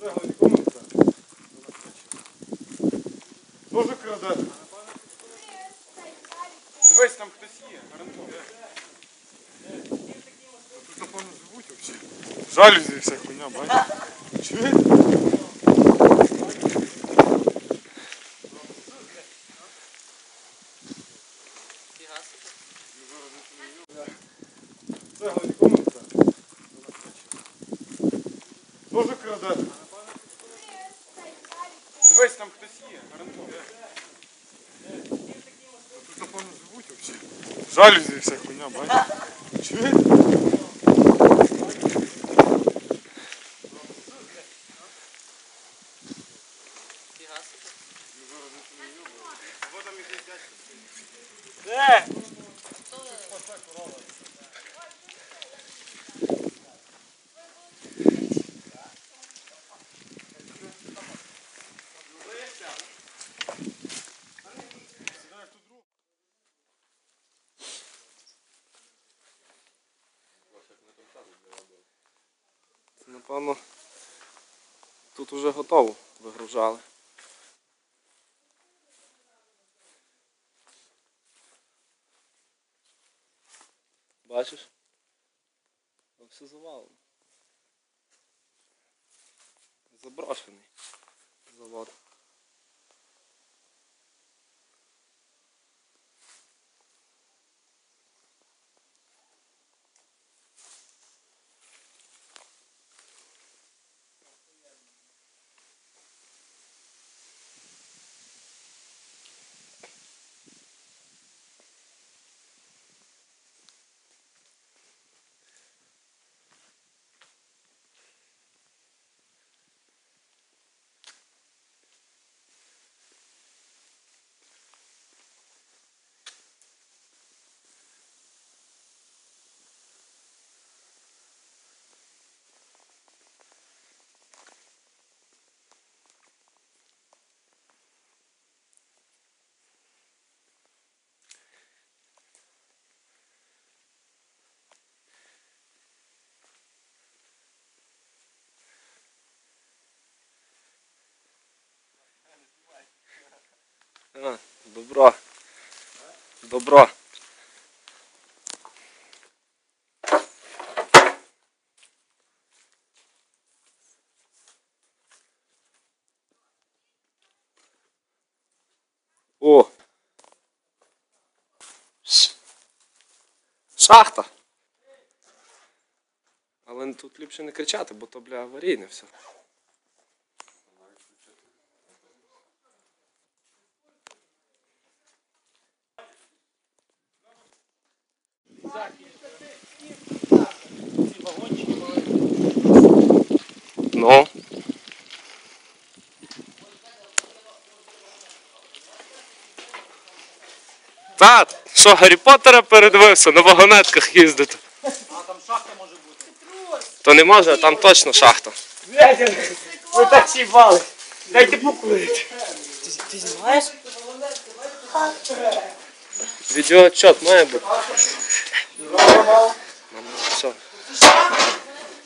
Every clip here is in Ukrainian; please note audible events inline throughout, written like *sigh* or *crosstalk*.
Цегла нікому не треба. Дуже краде. Дивись, там хтось є, гарантує. Тут, напевно, живуть взагалі. Жалюзі вся хуйня, бачиш? Чуєш? Цегла нікому не треба. Дуже краде. Дивись, там хтось є, гарантує. Тут, напевно, живуть взагалі. Жалюзі вся хуйня, бачиш? Чуєш? Це, напевно, тут вже готово вигружали. Бачиш? Там все завалено. Заброшений завод. А, добро. Добро. О. Шахта. Але тут ліпше не кричати, бо то, бля, аварійне все. Ну. Тат, що Гаррі Поттера передивився, на вагонетках їздити. А там шахта може бути. То не може, а там точно шахта. Ви так сібали. Дайте покурити. Ти, знімаєш? Відеоотчет має бути. Ну, Все.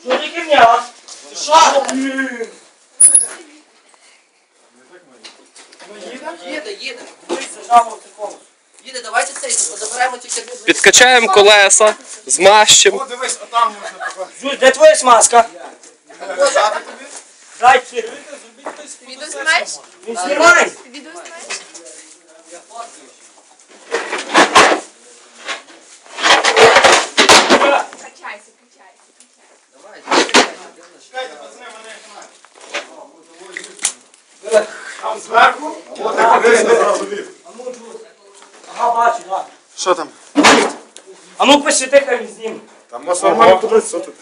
Що ти херня? Їде, давайте цей, заберемо тільки. Підкачаємо колеса, змащимо. Дивись, отам можна покласти. Жуй, де твоя смазка? Дай ти. Дай знімаєш? Дай знімай. Дай знімаєш? Зверху, от так дивись, одразу від. Ага, бачу, так. Що там? А ну посвіти, хай він зніме. Там може нормально подивитися, що тут.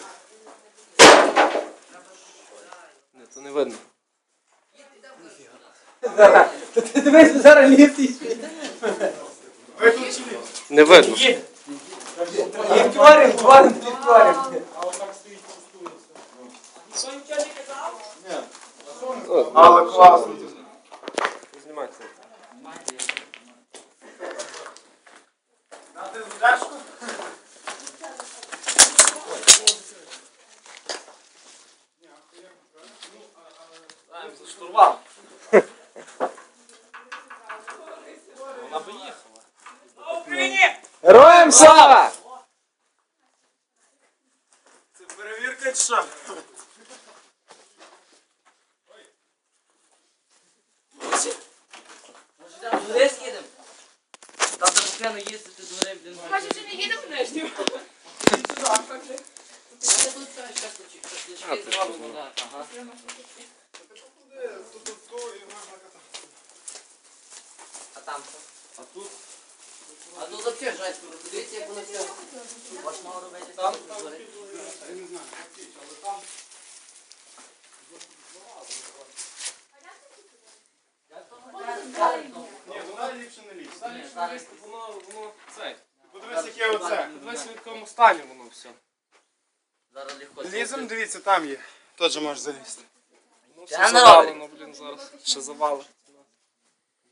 Ні, то не видно. *laughs* Ти дивись, зараз ліфт і Виключили. Не видно. Їде. Ліфтварим, тварим, ліфтварим. Але класно. Знімай це. Ти задержку? Маємо за штурвал. Вона би їхала. Героям слава! Це перевірка чи що? Може, до Лес їдемо? Там де постійно їздити до гори, блін. Каже, що не їдемо нижню. Я не буду ставити шашлички, шашлички зробимо, да. Ага. А там що? А тут А тут взагалі жесть, подивіться, як воно все. Можна робити там, згори. Ні, туди ліпше не лізь. воно, воно цей. Подивись, яке оце. Подивись, в якому стані воно все. Зараз легко. Лізем, дивіться, там є. Теж можеш залізти. Ну Я все завалено, блін, зараз. Ще завалить.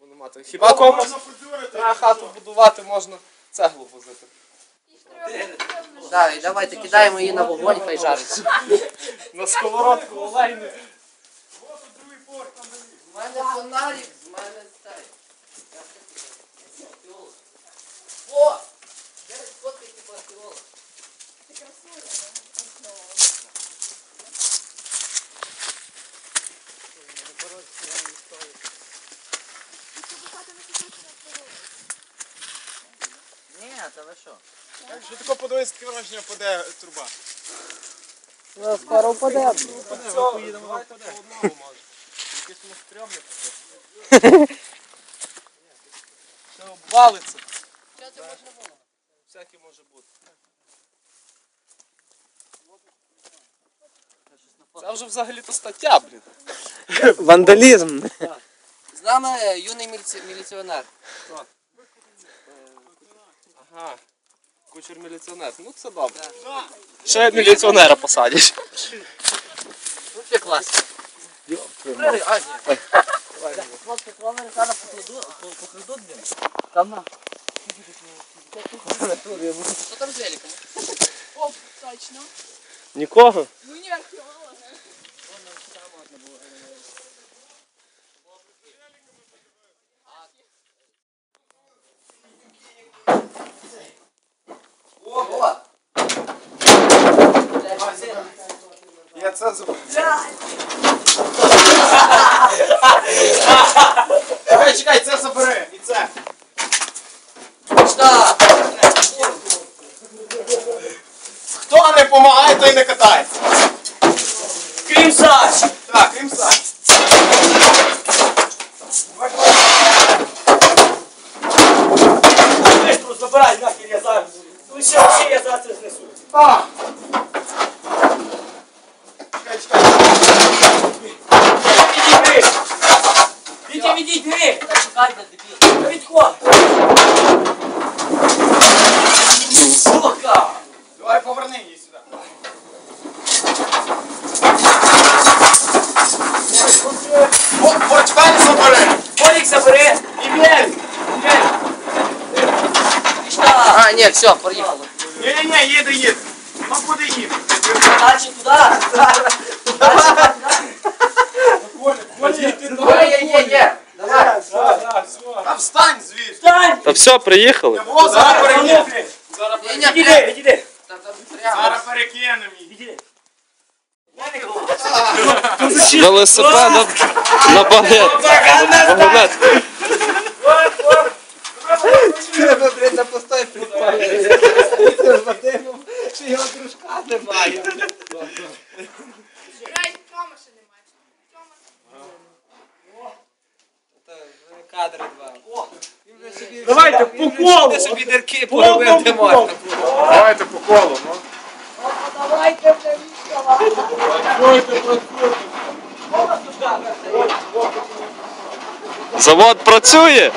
Бо нема так. Хіба комусь хату будувати, можна цеглу возити. Так, давайте кидаємо її на вогонь, хай жариться. На сковородку олейну. У мене фонарик, з мене цей. О! Де сфоткайте по археолог? Ні, та ви що? Якщо тако подивись, таке враження паде труба. Скоро впаде. Все, поїдемо, давайте по одному може. Якесь воно стрьомне таке. Все обвалиться. Що це можна було? Всяке може бути. Це вже взагалі-то стаття, блін. Вандалізм. З нами юний міліціонер. Ага. Кучер міліціонер. Ну це добре. Ще міліціонера посадиш. Ну це клас. Хлопці, планери зараз покладуть. Там на. Що там з великом? Оп, точно. Нікого? Ну не археолог. О! Я це забув. Чекай, чекай, це забери. І це. Що? Хто не допомагає, той не катається. Крім Саші. Так, крім сам. Давай поверни її сюди. О, Борчка не забери. Полік забери. І мель. Мель. А, ні, все, поїхали. Ні-ні-ні, їде, їде. Ну куди їде? Дальше туди. Є, є, є, є. Давай. Та встань звідси. Встань. Та все, приїхали. О, зараз перекинемо. Ні, ні, Відійди, відійди. Там, там прямо. Зараз Велосипедом на багет. На багет. Треба, блядь, на постой. Вадимом, що його дружка немає. Рай, Тома ще немає. Тома. Кадри два. Давайте по колу. поробив, де можна. Давайте по колу, ну. Давайте вже Завод працює.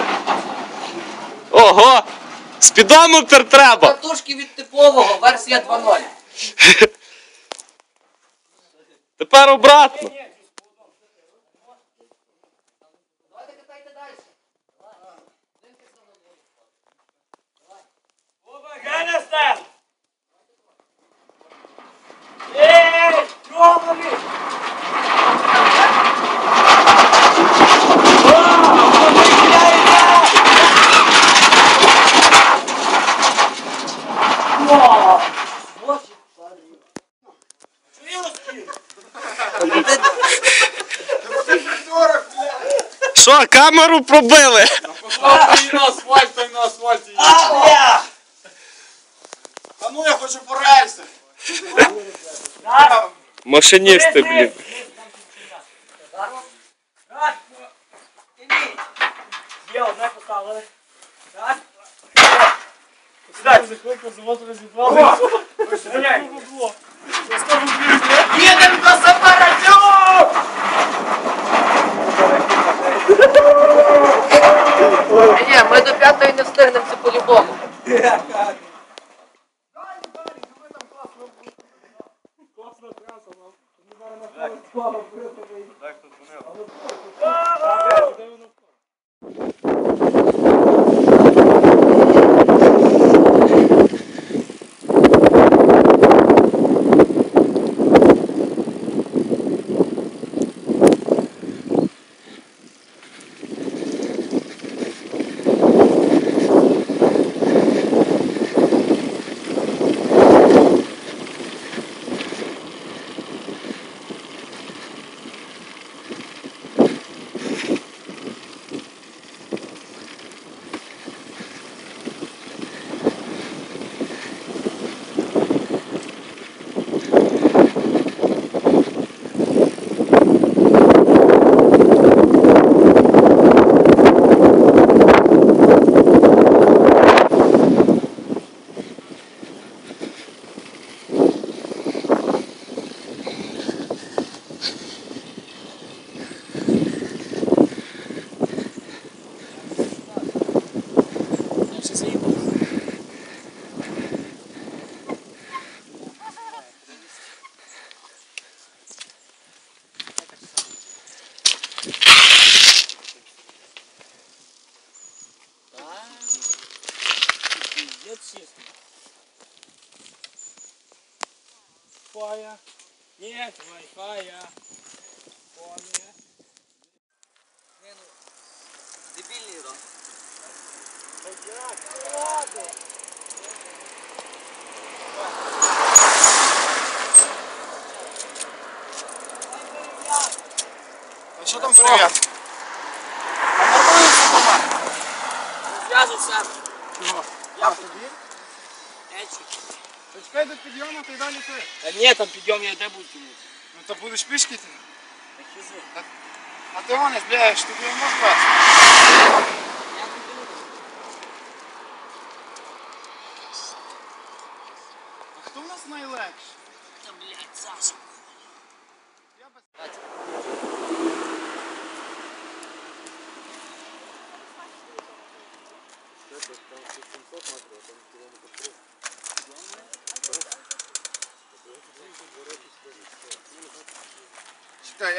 Ого! Спідометр треба. Катушки від типового, версія 2.0. *laughs* Тепер обратно. Давайте катайте Що, камеру пробили? Поставте на асфальт, та й на асфальті. А, бля! А ну я хочу по рельсах. Машиністи, блін. Є, одне поставили. Так. Їдемо до Ні, ми до п'ятої не встигнемо, це по-любому. Фая. Нет, вай-фая. Дебільний рот. А що там привіт? підйому, ти далі ти. Та ні, там підйом я де буду тягнути. Ну то будеш пішки ти. А ти вони збігаєш, тобі не можеш. А хто в нас найлегший? Та, блядь, Саша.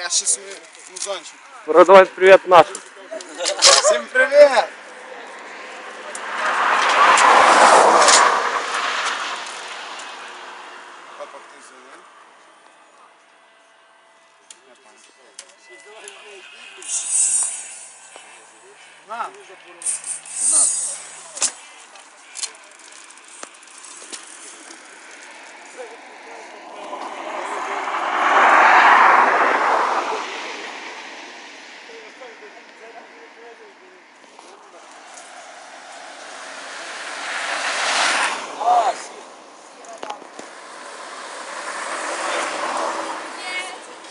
Я сейчас свій музончик. привет привіт нашим. Всем привіт! Папа, ти зелен? Я понял. На.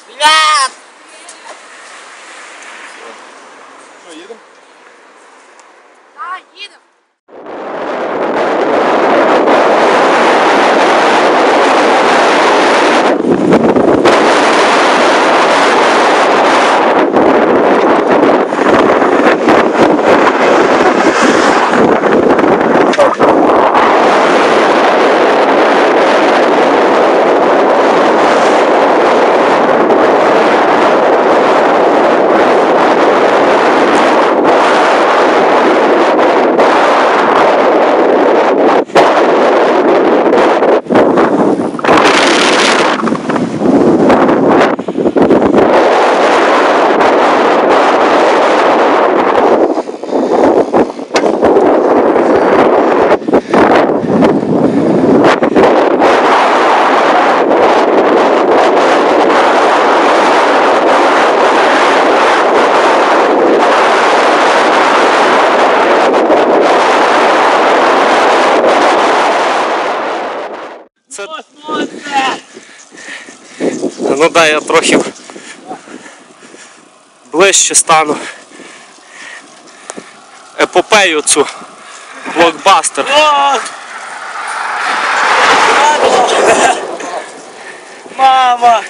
Блядь! Що, їдемо? Так, їдемо. Де я трохи ближче стану. Епопею цю. Блокбастер. Мама!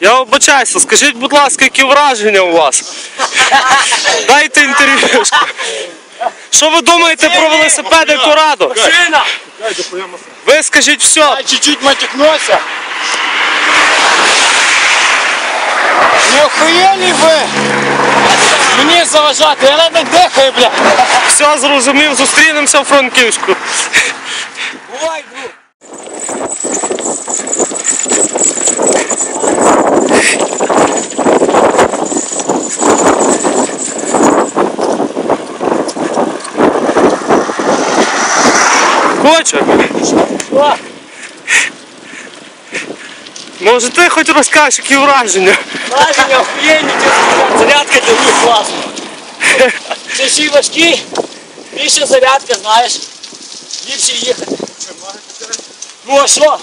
Я обачаюся, скажіть, будь ласка, які враження у вас? Дайте інтерв'юшку. Що ви думаєте про велосипеди Корадо? Ви скажіть все. Чуть-чуть матюкнувся. Не охуєлі ви? Мені заважати, я не дихаю, бля. Все зрозумів, зустрінемося в Франківську. Бувай, друг! Хоче? Може ти хоч розкажеш, які враження? Враження охуєнні, зарядка для них класна. Це ще важкі, більше зарядка, знаєш. Ліпше їхати. Ну а що?